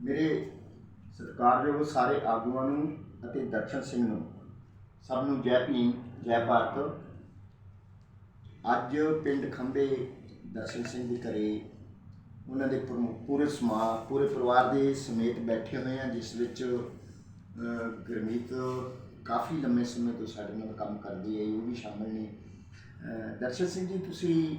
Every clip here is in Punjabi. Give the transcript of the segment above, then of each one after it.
ਮੇਰੇ ਸਤਿਕਾਰਯੋਗ ਸਾਰੇ ਆਗੂਆਂ ਨੂੰ ਅਤੇ ਦਰਸ਼ਨ ਸਿੰਘ ਨੂੰ ਸਭ ਨੂੰ ਜੈ ਭੀਮ ਜੈ ਭਾਰਤ। ਅੱਜ ਪਿੰਡ ਖੰਬੇ ਦਰਸ਼ਨ ਸਿੰਘ ਦੇ ਘਰੇ ਉਹਨਾਂ ਦੇ ਪ੍ਰਮੁ- ਪੂਰੇ ਸਮਾਜ ਪੂਰੇ ਪਰਿਵਾਰ ਦੇ ਸਮੇਤ ਬੈਠੇ ਹੋਏ ਆ ਜਿਸ ਵਿੱਚ ਅਹ, ਗੁਰਮੀਤ ਕਾਫੀ ਲੰਮੇ ਸਮੇਂ ਤੋਂ ਸਾਡੇ ਨਾਲ ਕੰਮ ਕਰਦੀ ਹੈ ਉਹ ਵੀ ਸ਼ਾਮਿਲ ਨੇ। ਦਰਸ਼ਨ ਸਿੰਘ ਜੀ ਤੁਸੀਂ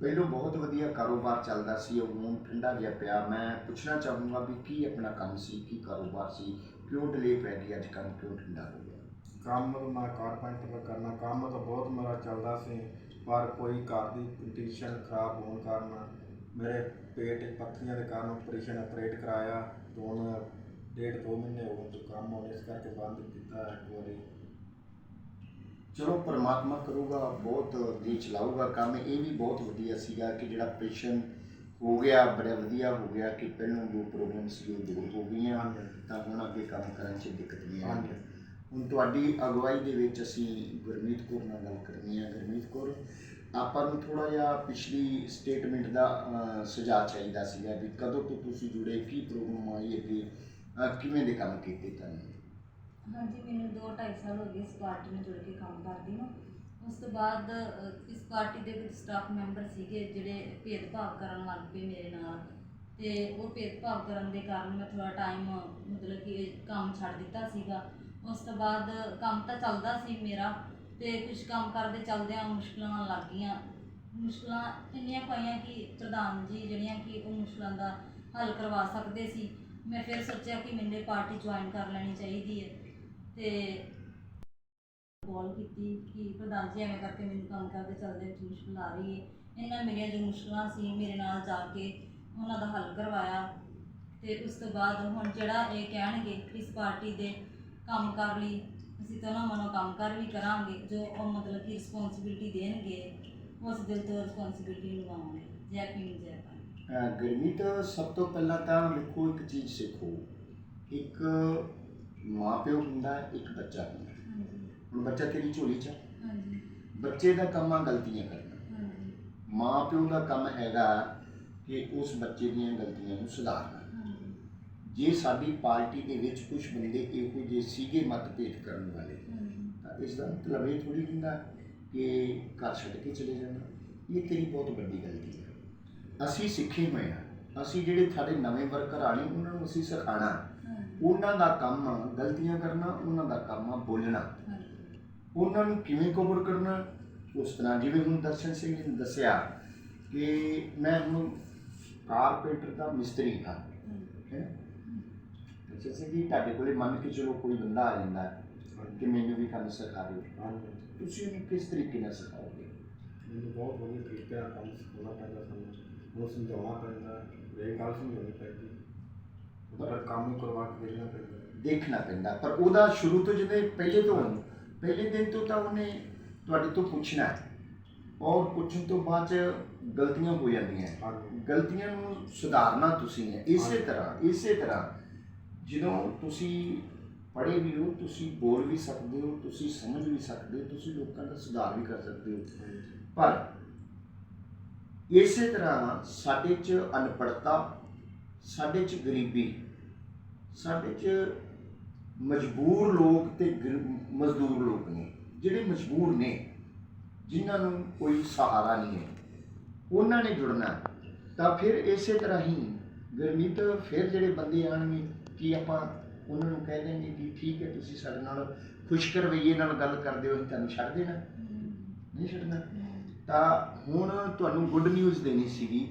ਪਹਿਲੋਂ ਬਹੁਤ ਵਧੀਆ ਕਾਰੋਬਾਰ ਚੱਲਦਾ ਸੀ, ਉਹ ਹੁਣ ਠੰਡਾ ਜਿਹਾ ਪਿਆ। ਮੈਂ ਪੁੱਛਣਾ ਚਾਹੂੰਗਾ ਵੀ ਕੀ ਆਪਣਾ ਕੰਮ ਸੀ, ਕੀ ਕਾਰੋਬਾਰ ਸੀ? ਕਿਉਂ ਡਿਲੇ ਪੈ ਗਈ ਅੱਜ ਕੰਮ? ਕਿਉਂ ਠੰਡਾ ਹੋ ਗਿਆ? ਕੰਮ ਮੈਂ ਕਾਰਪੈਂਟਰ ਦਾ ਕਰਨਾ, ਕੰਮ ਤਾਂ ਬਹੁਤ ਮੇਰਾ ਚੱਲਦਾ ਸੀ, ਪਰ ਕੋਈ ਘਰ ਦੀ ਕੰਡੀਸ਼ਨ ਖਰਾਬ ਹੋਣ ਕਾਰਨ ਮੇਰੇ ਪੇਟ ਪੱਥਰੀਆਂ ਦੇ ਕਾਰਨ ਆਪਰੇਸ਼ਨ ਆਪਰੇਟ ਕਰਾਇਆ। ਤੇ ਹੁਣ ਡੇਢ ਦੋ ਮਹੀਨੇ ਹੋ ਗਏ ਕੰਮ ਹੁਣ ਇਸ ਕਰਕੇ ਬੰਦ ਕੀਤਾ ਇੱਕ ਵਾਰੀ। ਚਲੋ ਪਰਮਾਤਮਾ ਕਰੂਗਾ ਬਹੁਤ ਦੀ ਚਲਾਊਗਾ ਕੰਮ ਇਹ ਵੀ ਬਹੁਤ ਵਧੀਆ ਸੀਗਾ ਕਿ ਜਿਹੜਾ ਆਪਰੇਸ਼ਨ ਹੋ ਗਿਆ ਬੜਾ ਵਧੀਆ ਹੋ ਗਿਆ ਕਿ ਪਹਿਲਾਂ ਜੋ ਪ੍ਰੋਬਲਮ ਸੀ ਉਹ ਦੂਰ ਹੋ ਗਈਆਂ ਤਾਂ ਹੁਣ ਅੱਗੇ ਕੰਮ ਕਰਨ 'ਚ ਦਿੱਕਤ ਨਹੀਂ ਆਉਂਦੀ ਹੁਣ ਤੁਹਾਡੀ ਅਗਵਾਈ ਦੇ ਵਿੱਚ ਅਸੀਂ ਗੁਰਮੀਤ ਕੌਰ ਨਾਲ ਗੱਲ ਕਰਨੀ ਹੈ ਗੁਰਮੀਤ ਕੌਰ ਆਪਾਂ ਨੂੰ ਥੋੜਾ ਜਿਹਾ ਪਿਛਲੀ ਸਟੇਟਮੈਂਟ ਦਾ ਸੁਝਾਅ ਚਾਹੀਦਾ ਸੀਗਾ ਵੀ ਕਦੋਂ ਤੋਂ ਤੁਸੀਂ ਜੁੜੇ ਕੀ ਪ੍ਰੋਬਲਮ ਆਈ ਅੱਗੇ ਕਿਵੇਂ ਦੇ ਕੰਮ ਕੀਤੇ ਤੁਹਾਨੂੰ? ਹਾਂਜੀ ਮੈਨੂੰ 2.5 ਸਾਲ ਹੋ ਗਏ ਇਸ ਪਾਰਟੀ ਨਾਲ ਜੁੜ ਕੇ ਕੰਮ ਕਰਦੀ ਨੂੰ। ਉਸ ਤੋਂ ਬਾਅਦ ਅ, ਇਸ ਪਾਰਟੀ ਦੇ ਕੁਝ ਸਟਾਫ ਮੈਂਬਰ ਸੀਗੇ ਜਿਹੜੇ ਭੇਦਭਾਵ ਕਰਨ ਲੱਗ ਪਏ ਮੇਰੇ ਨਾਲ। ਤੇ ਉਹ ਭੇਦਭਾਵ ਕਰਨ ਦੇ ਕਾਰਨ ਮੈਂ ਥੋੜਾ ਟਾਈਮ ਮਤਲਬ ਕਿ ਕੰਮ ਛੱਡ ਦਿੱਤਾ ਸੀਗਾ। ਉਸ ਤੋਂ ਬਾਅਦ ਕੰਮ ਤਾਂ ਚੱਲਦਾ ਸੀ ਮੇਰਾ ਤੇ ਕੁਝ ਕੰਮ ਕਰਦੇ ਚੱਲਦਿਆਂ ਮੁਸ਼ਕਲਾਂ ਆਉਣ ਲੱਗ ਗਈਆਂ। ਮੁਸ਼ਕਲਾਂ ਇੰਨੀਆਂ ਪਈਆਂ ਕਿ ਪ੍ਰਧਾਨ ਜੀ ਜਿਹੜੀਆਂ ਕਿ ਉਹ ਮੁਸ਼ਕਲਾਂ ਦਾ ਹੱਲ ਕਰਵਾ ਸਕਦੇ ਸੀ। ਮੈਂ ਫਿਰ ਸੋਚਿਆ ਕਿ ਮੈਨੂੰ ਇਹ ਪਾਰਟੀ ਜੁਆਇਨ ਕਰ ਲੈਣੀ ਚਾਹੀਦੀ ਹੈ। ਤੇ ਕਾਲ ਕੀਤੀ ਕਿ ਪ੍ਰਧਾਨ ਜੀ ਐਵੇਂ ਕਰਕੇ ਮੈਨੂੰ ਕੰਮ ਕਰਦੇ ਚੱਲਦੇ ਵਿੱਚ ਮੁਸ਼ਕਲ ਆ ਰਹੀ ਹੈ। ਇਹਨਾਂ ਮੇਰੀਆਂ ਜੋ ਮੁਸ਼ਕਲਾਂ ਸੀ, ਮੇਰੇ ਨਾਲ ਜਾ ਕੇ ਉਹਨਾਂ ਦਾ ਹੱਲ ਕਰਵਾਇਆ ਤੇ ਉਸ ਤੋਂ ਬਾਅਦ ਹੁਣ ਜਿਹੜਾ ਇਹ ਕਹਿਣਗੇ ਇਸ ਪਾਰਟੀ ਦੇ ਕੰਮ ਕਰ ਲਈ, ਅਸੀਂ ਤਾਂ ਉਹਨਾਂ ਮਨੋਂ ਕੰਮ ਕਰ ਵੀ ਕਰਾਂਗੇ, ਜੋ ਉਹ ਮਤਲਬ ਕਿ ਰਿਸਪੌਂਸਿਬਿਲਟੀ ਦੇਣਗੇ, ਉਸ ਦਿਲ ਤੋਂ ਰਿਸਪੌਂਸਿਬਿਲਟੀ ਨਿਭਾਵਾਂਗੇ। ਜੈ ਭੀਮ, ਜੈ ਭਾਰਤ। ਅਹ ਗੁਰਮੀਤ ਸਭ ਤੋਂ ਪਹਿਲਾਂ ਤਾਂ ਵੇਖੋ ਇੱਕ ਚੀਜ਼ ਸਿੱਖੋ, ਇੱਕ ਮਾਪਿਓ ਹੁੰਦਾ ਹੈ, ਇੱਕ ਬੱਚਾ ਹੁੰਦਾ। ਹੁਣ ਬੱਚਾ ਤੇਰੀ ਝੋਲੀ 'ਚ। ਹਾਂਜੀ। ਬੱਚੇ ਦਾ ਕੰਮ ਆ ਗਲਤੀਆਂ ਕਰਨਾ। ਹਾਂਜੀ। ਮਾਪਿਓ ਦਾ ਕੰਮ ਹੈਗਾ ਕਿ ਉਸ ਬੱਚੇ ਦੀਆਂ ਗਲਤੀਆਂ ਨੂੰ ਸੁਧਾਰਨਾ। ਜੇ ਸਾਡੀ ਪਾਰਟੀ ਦੇ ਵਿੱਚ ਕੁਝ ਬੰਦੇ ਇਹੋ ਜਿਹੇ ਸੀਗੇ ਮਤਭੇਦ ਕਰਨ ਵਾਲੇ ਤਾਂ ਇਸ ਦਾ ਮਤਲਬ ਇਹ ਥੋੜੀ ਹੁੰਦਾ ਕਿ ਘਰ ਛੱਡ ਕੇ ਚਲੇ ਜਾਣਾ। ਇਹ ਤੇਰੀ ਬਹੁਤ ਵੱਡੀ ਗਲਤੀ ਹੈ। ਅਸੀਂ ਸਿੱਖੇ ਹੋਏ ਹਾਂ। ਅਸੀਂ ਜਿਹੜੇ ਸਾਡੇ ਨਵੇਂ ਵਰਕਰ ਆਣੇ ਉਹਨਾਂ ਨੂੰ ਅਸੀਂ ਸਿਖਾਣਾ ਉਹਨਾਂ ਦਾ ਕੰਮ ਆ ਗਲਤੀਆਂ ਕਰਨਾ ਉਹਨਾਂ ਦਾ ਕੰਮ ਆ ਬੋਲਣਾ। ਉਹਨਾਂ ਨੂੰ ਕਿਵੇਂ ਕਵਰ ਕਰਨਾ? ਉਸ ਤਰ੍ਹਾਂ ਜਿਵੇਂ ਹੁਣ ਦਰਸ਼ਨ ਸਿੰਘ ਜੀ ਨੇ ਦੱਸਿਆ ਕਿ ਮੈਂ ਹੁਣ ਕਾਰਪੈਂਟਰ ਦਾ ਮਿਸਤਰੀ ਹਾਂ। ਹੈ? ਦਰਸ਼ਨ ਸਿੰਘ ਜੀ ਤੁਹਾਡੇ ਕੋਲੇ ਮੰਨ ਕੇ ਚਲੋ ਕੋਈ ਬੰਦਾ ਆ ਜਾਂਦਾ ਹੈ ਕਿ ਮੈਨੂੰ ਵੀ ਕੰਮ ਸਿਖਾ ਦਿਓ। ਤੁਸੀਂ ਉਹਨੂੰ ਕਿਸ ਤਰੀਕੇ ਨਾਲ ਸਿਖਾਓਗੇ? ਮੈਨੂੰ ਬਹੁਤ ਵਧੀਆ ਤਰੀਕੇ ਨਾਲ ਕੰਮ ਸਿਖਾਉਣਾ ਪੈਂਦਾ ਸਾਨੂੰ। ਉਹਨੂੰ ਸਮਝਾਉਣਾ ਪੈਂਦਾ। ਇਹ ਗੱਲ ਸਮਝਾਉਣੀ ਪੈਂਦੀ। ਉਹਦਾ ਕੰਮ ਹੀ ਕਰਵਾ ਕੇ ਦੇਣਾ ਪੈਂਦਾ। ਦੇਖਣਾ ਪੈਂਦਾ ਪਰ ਉਹਦਾ ਸ਼ੁਰੂ ਤੋਂ ਜਿਹਦੇ ਪਹਿਲੇ ਤੋਂ ਪਹਿਲੇ ਦਿਨ ਤੋਂ ਤਾਂ ਉਹਨੇ ਤੁਹਾਡੇ ਤੋਂ ਪੁੱਛਣਾ ਹੈ। ਔਰ ਪੁੱਛਣ ਤੋਂ ਬਾਅਦ ਚ ਗਲਤੀਆਂ ਹੋ ਜਾਂਦੀਆਂ ਗਲਤੀਆਂ ਨੂੰ ਸੁਧਾਰਨਾ ਤੁਸੀਂ ਹੈ ਇਸੇ। ਤਰ੍ਹਾਂ ਇਸੇ ਤਰ੍ਹਾਂ। ਜਦੋਂ ਤੁਸੀਂ ਪੜ੍ਹੇ ਵੀ ਹੋ ਤੁਸੀਂ ਬੋਲ ਵੀ ਸਕਦੇ ਹੋ ਤੁਸੀਂ ਸਮਝ ਵੀ ਸਕਦੇ ਹੋ ਤੁਸੀਂ ਲੋਕਾਂ ਦਾ ਸੁਧਾਰ ਵੀ ਕਰ ਸਕਦੇ ਹੋ। ਪਰ ਇਸੇ ਤਰ੍ਹਾਂ ਸਾਡੇ 'ਚ ਅਨਪੜਤਾ ਸਾਡੇ 'ਚ ਗਰੀਬੀ ਸਾਡੇ 'ਚ ਮਜਬੂਰ ਲੋਕ ਤੇ ਮਜ਼ਦੂਰ ਲੋਕ ਨੇ ਜਿਹੜੇ ਮਜਬੂਰ ਨੇ ਜਿਨ੍ਹਾਂ ਨੂੰ ਕੋਈ ਸਹਾਰਾ ਨਹੀਂ ਹੈ ਉਹਨਾਂ ਨੇ ਜੁੜਨਾ। ਤਾਂ ਫਿਰ ਇਸੇ ਤਰ੍ਹਾਂ ਹੀ ਗੁਰਮੀਤ ਫਿਰ ਜਿਹੜੇ ਬੰਦੇ ਆਣਗੇ ਕੀ ਆਪਾਂ ਉਹਨਾਂ ਨੂੰ ਕਹਿ ਦੇਂਗੇ ਕਿ ਠੀਕ ਹੈ ਤੁਸੀਂ ਸਾਡੇ ਨਾਲ ਖੁਸ਼ ਰਵੱਈਏ ਨਾਲ ਗੱਲ ਕਰਦੇ ਹੋ ਤੁਹਾਨੂੰ ਛੱਡ ਦੇਣਾ। ਨਹੀਂ ਛੱਡਣਾ। ਤਾਂ ਹੁਣ ਤੁਹਾਨੂੰ ਗੁੱਡ ਨਿਊਜ਼ ਦੇਣੀ ਸੀਗੀ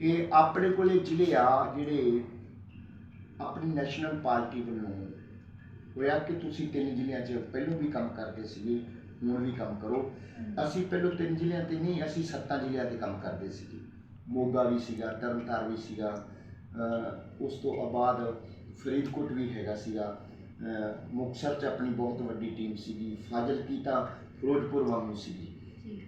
ਕਿ ਆਪਣੇ ਕੋਲੇ ਜ਼ਿਲ੍ਹੇ ਆ ਜਿਹੜੇ ਆਪਣੀ ਨੈਸ਼ਨਲ ਪਾਰਟੀ ਵੱਲੋਂ ਹੋਇਆ ਕਿ ਤੁਸੀਂ ਤਿੰਨ ਜ਼ਿਲ੍ਹਿਆਂ 'ਚ ਪਹਿਲਾਂ ਵੀ ਕੰਮ ਕਰਦੇ ਸੀਗੇ ਹੁਣ ਵੀ ਕੰਮ ਕਰੋ। ਅਸੀਂ ਪਹਿਲਾਂ ਤਿੰਨ ਜ਼ਿਲ੍ਹਿਆਂ ਤੇ ਨਹੀਂ ਅਸੀਂ ਸੱਤਾਂ ਜ਼ਿਲ੍ਹਿਆਂ ਤੇ ਕੰਮ ਕਰਦੇ ਸੀਗੇ। ਮੋਗਾ ਵੀ ਸੀਗਾ ਤਰਨਤਾਰਨ ਵੀ ਸੀਗਾ ਉਸ ਤੋਂ ਬਾਅਦ ਫਰੀਦਕੋਟ ਵੀ ਹੈਗਾ ਸੀਗਾ। ਅਹ ਮੁਕਤਸਰ 'ਚ ਆਪਣੀ ਬਹੁਤ ਵੱਡੀ ਟੀਮ ਸੀਗੀ ਫਾਜ਼ਿਲਕੀ ਤਾਂ ਫਿਰੋਜ਼ਪੁਰ ਵਾਂਗੂ ਸੀਗੀ।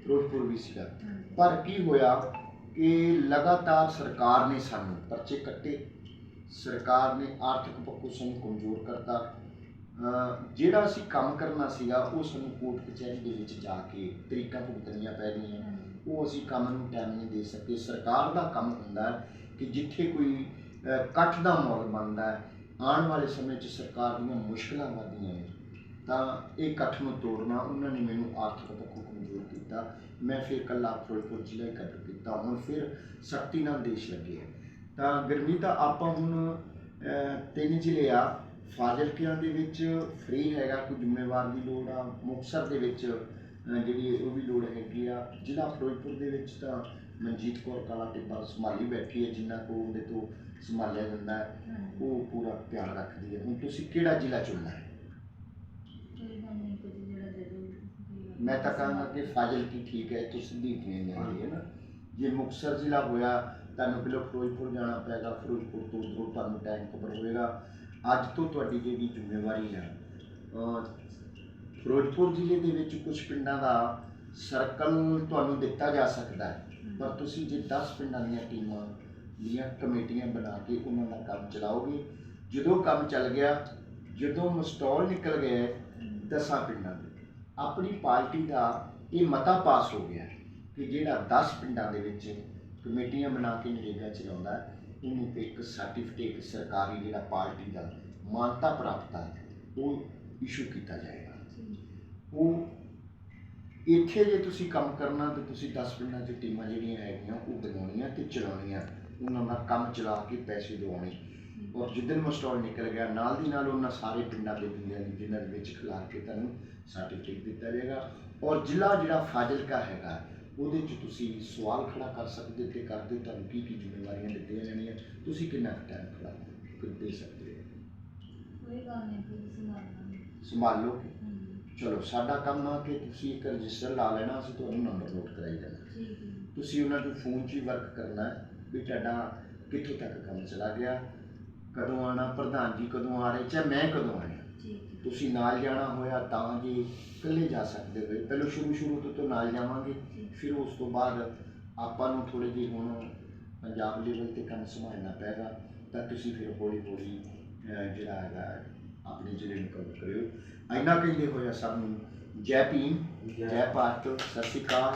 ਫਿਰੋਜ਼ਪੁਰ ਵੀ ਸੀਗਾ। ਪਰ ਕੀ ਹੋਇਆ ਕਿ ਲਗਾਤਾਰ ਸਰਕਾਰ ਨੇ ਸਾਨੂੰ ਪਰਚੇ ਕੱਟੇ। ਸਰਕਾਰ ਨੇ ਆਰਥਿਕ ਪੱਖੋਂ ਸਾਨੂੰ ਕਮਜ਼ੋਰ ਕਰਤਾ। ਜਿਹੜਾ ਅਸੀਂ ਕੰਮ ਕਰਨਾ ਸੀਗਾ ਉਹ ਸਾਨੂੰ ਕੋਰਟ ਕਚਹਿਰੀ ਦੇ ਵਿੱਚ ਜਾ ਕੇ ਤਰੀਕਾਂ ਭੁਗਤਣੀਆਂ ਪੈ ਰਹੀਆਂ ਉਹ ਅਸੀਂ ਕੰਮ ਨੂੰ ਟਾਈਮ ਨਹੀਂ ਦੇ ਸਕੇ। ਸਰਕਾਰ ਦਾ ਕੰਮ ਹੁੰਦਾ ਕਿ ਜਿੱਥੇ ਕੋਈ ਅਹ, ਇਕੱਠ ਦਾ ਮਾਹੌਲ ਬਣਦਾ ਹੈ ਆਉਣ ਵਾਲੇ ਸਮੇਂ 'ਚ ਸਰਕਾਰ ਦੀਆਂ ਮੁਸ਼ਕਲਾਂ ਵਧਦੀਆਂ ਨੇ। ਤਾਂ ਇਹ ਇਕੱਠ ਨੂੰ ਤੋੜਨਾ ਉਹਨਾਂ ਨੇ ਮੈਨੂੰ ਆਰਥਿਕ ਪੱਖੋਂ ਕਮਜ਼ੋਰ ਕੀਤਾ। ਮੈਂ ਫਿਰ ਕੱਲਾ ਫਿਰੋਜ਼ਪੁਰ ਜ਼ਿਲ੍ਹਾ ਇਕੱਠ ਕੀਤਾ। ਹੁਣ ਫਿਰ ਸਖਤੀ ਨਾਲ ਦੇਸ਼ ਲੱਗੇ ਹੈ ਤਾਂ ਗਰਮੀ ਤਾਂ ਆਪਾਂ ਹੁਣ ਤਿੰਨ ਜ਼ਿਲ੍ਹੇ ਆ। ਫਾਜ਼ਿਲਕਿਆਂ ਦੇ ਵਿੱਚ ਫ੍ਰੀ ਹੈਗਾ ਕੋਈ ਜ਼ਿੰਮੇਵਾਰ ਦੀ ਲੋੜ ਆ। ਮੁਕਤਸਰ ਦੇ ਵਿੱਚ ਜਿਹੜੀ ਉਹ ਵੀ ਲੋੜ ਹੈਗੀ ਆ। ਜ਼ਿਲ੍ਹਾ ਫਿਰੋਜ਼ਪੁਰ ਦੇ ਵਿੱਚ ਤਾਂ ਮਨਜੀਤ ਕੌਰ ਕਾਲਾ ਟਿੱਬਾ ਸੰਭਾਲੀ ਬੈਠੀ ਹੈ ਜਿੰਨਾ ਕੋ ਉਹਦੇ ਤੋਂ ਸੰਭਾਲਿਆ ਜਾਂਦਾ ਹੈ। ਉਹ ਪੂਰਾ ਧਿਆਨ ਰੱਖਦੀ ਹੈ। ਹੁਣ ਤੁਸੀਂ ਕਿਹੜਾ ਜ਼ਿਲ੍ਹਾ ਚੁਣਨਾ ਹੈ ਕੋਈ ਗੱਲ ਨਹੀਂ ਕੁਝ ਜਿਹੜਾ ਦੇ ਦੋ ਮੈਂ ਤਾਂ ਕਹਾਂਗਾ ਕਿ ਫਾਜ਼ਿਲਕੀ ਠੀਕ ਹੈ ਤੁਸੀਂ ਸਿੱਧੀ ਟ੍ਰੇਨ ਜਾਂਦੀ ਹੈ ਨਾ। ਜੇ ਮੁਕਤਸਰ ਜ਼ਿਲ੍ਹਾ ਹੋਇਆ ਤੁਹਾਨੂੰ ਪਹਿਲਾਂ ਫਿਰੋਜ਼ਪੁਰ ਜਾਣਾ ਪਏਗਾ ਫਿਰੋਜ਼ਪੁਰ ਤੋਂ ਉੱਧਰੋਂ ਤੁਹਾਨੂੰ ਟਾਈਮ ਕਵਰ ਹੋਏਗਾ। ਅੱਜ ਤੋਂ ਤੁਹਾਡੀ ਜਿਹੜੀ ਜ਼ਿੰਮੇਵਾਰੀ ਹੈ ਫਿਰੋਜ਼ਪੁਰ ਜ਼ਿਲ੍ਹੇ ਦੇ ਵਿੱਚ ਕੁਝ ਪਿੰਡਾਂ ਦਾ ਸਰਕਲ ਤੁਹਾਨੂੰ ਦਿੱਤਾ ਜਾ ਸਕਦਾ ਹੈ। ਪਰ ਤੁਸੀਂ ਜੇ 10 ਪਿੰਡਾਂ ਦੀਆਂ ਟੀਮਾਂ ਦੀਆਂ ਕਮੇਟੀਆਂ ਬਣਾ ਕੇ ਉਹਨਾਂ ਦਾ ਕੰਮ ਚਲਾਓਗੇ ਜਦੋਂ ਕੰਮ ਚੱਲ ਗਿਆ ਜਦੋਂ ਮਸਟੋਲ ਨਿਕਲ ਗਏ ਦਸਾਂ ਪਿੰਡਾਂ ਦੇ। ਆਪਣੀ ਪਾਰਟੀ ਦਾ ਇਹ ਮਤਾ ਪਾਸ ਹੋ ਗਿਆ ਕਿ ਜਿਹੜਾ 10 ਪਿੰਡਾਂ ਦੇ ਵਿੱਚ ਕਮੇਟੀਆਂ ਬਣਾ ਕੇ ਨਰੇਗਾ ਚਲਾਉਂਦਾ ਉਹਨੂੰ ਇੱਕ ਸਰਟੀਫਿਕੇਟ ਸਰਕਾਰੀ ਜਿਹੜਾ ਪਾਰਟੀ ਦਾ ਮਾਨਤਾ ਪ੍ਰਾਪਤ ਹੈ ਉਹ ਇਸ਼ੂ ਕੀਤਾ ਜਾਏਗਾ। ਉਹ ਇੱਥੇ ਜੇ ਤੁਸੀਂ ਕੰਮ ਕਰਨਾ ਤੇ ਤੁਸੀਂ 10 ਪਿੰਡਾਂ 'ਚ ਟੀਮਾਂ ਜਿਹੜੀਆਂ ਹੈਗੀਆਂ, ਉਹ ਬਣਾਉਣੀਆਂ ਤੇ ਚਲਾਉਣੀਆਂ, ਉਹਨਾਂ ਦਾ ਕੰਮ ਚਲਾ ਕੇ ਪੈਸੇ ਦਿਵਾਉਣੇ। ਔਰ ਜਿੱਦਣ ਮਸਟਾਲ ਨਿਕਲ ਗਿਆ, ਨਾਲ ਦੀ ਨਾਲ ਉਹਨਾਂ ਸਾਰੇ ਪਿੰਡਾਂ ਦੇ ਬੰਦਿਆਂ ਦੀ ਜਿਨ੍ਹਾਂ ਦੇ ਵਿੱਚ ਖਿਲਾਰ ਕੇ ਤੁਹਾਨੂੰ ਸਰਟੀਫਿਕੇਟ ਦਿੱਤਾ ਜਾਏਗਾ ਔਰ ਜ਼ਿਲ੍ਹਾ ਜਿਹੜਾ ਫਾਜ਼ਿਲਕਾ ਹੈਗਾ ਉਹਦੇ 'ਚ ਤੁਸੀਂ ਸਵਾਲ ਖੜਾ ਕਰ ਸਕਦੇ ਤੇ ਕਰਦੇ ਤੁਹਾਨੂੰ ਕੀ ਕੀ ਜ਼ਿੰਮੇਵਾਰੀਆਂ ਦਿੱਤੀਆਂ ਜਾਣੀਆਂ ਤੁਸੀਂ ਕਿੰਨਾ ਟਾਈਮ ਖੜਾ ਕਰ ਦੇ ਸਕਦੇ ਹੋ? ਕੋਈ ਗੱਲ ਨਹੀਂ ਕੋਈ ਸੰਭਾਲਣਾ ਸੰਭਾਲ ਲਓ। ਚਲੋ ਸਾਡਾ ਕੰਮ ਆ ਕਿ ਤੁਸੀਂ ਇੱਕ ਰਜਿਸਟਰ ਲਾ ਲੈਣਾ ਅਸੀਂ ਤੁਹਾਨੂੰ ਨੰਬਰ ਨੋਟ ਕਰਾਈ ਹੈ ਤੁਸੀਂ ਉਹਨਾਂ ਨੂੰ ਫੋਨ 'ਚ ਹੀ ਵਰਕ ਕਰਨਾ ਵੀ ਤੁਹਾਡਾ ਕਿੱਥੋਂ ਤੱਕ ਕੰਮ ਚਲਾ ਗਿਆ ਕਦੋਂ ਆਣਾ ਪ੍ਰਧਾਨ ਜੀ ਕਦੋਂ ਆ ਰਹੇ ਚਾਹੇ ਮੈਂ ਕਦੋਂ ਹੈ ਤੁਸੀਂ ਨਾਲ ਜਾਣਾ ਹੋਇਆ ਤਾਂ ਜੀ ਇਕੱਲੇ ਜਾ ਸਕਦੇ ਹੋਏ ਪਹਿਲਾਂ ਸ਼ੁਰੂ ਸ਼ੁਰੂ ਤੋਂ ਤਾਂ ਨਾਲ ਜਾਵਾਂਗੇ। ਫਿਰ ਉਸ ਤੋਂ ਬਾਅਦ ਆਪਾਂ ਨੂੰ ਥੋੜੇ ਜਿਹੇ ਹੁਣ ਪੰਜਾਬ ਲੈਵਲ ਤੇ ਕੰਮ ਸੰਭਾਲਣਾ ਪਏਗਾ, ਤਾਂ ਤੁਸੀਂ ਫਿਰ ਹੌਲੀ ਹੌਲੀ ਜਿਹੜਾ ਹੈਗਾ, ਆਪਣੇ ਜ਼ਿਲ੍ਹੇ ਨੂੰ ਕਵਰ ਕਰਿਓ। ਇੰਨਾ ਕਹਿੰਦੇ ਹੋਇਆ ਸਭ ਨੂੰ ਜੈ ਭੀਮ, ਜੈ ਭਾਰਤ, ਸਤਿ ਸ਼੍ਰੀ ਅਕਾਲ,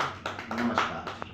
ਨਮਸਕਾਰ।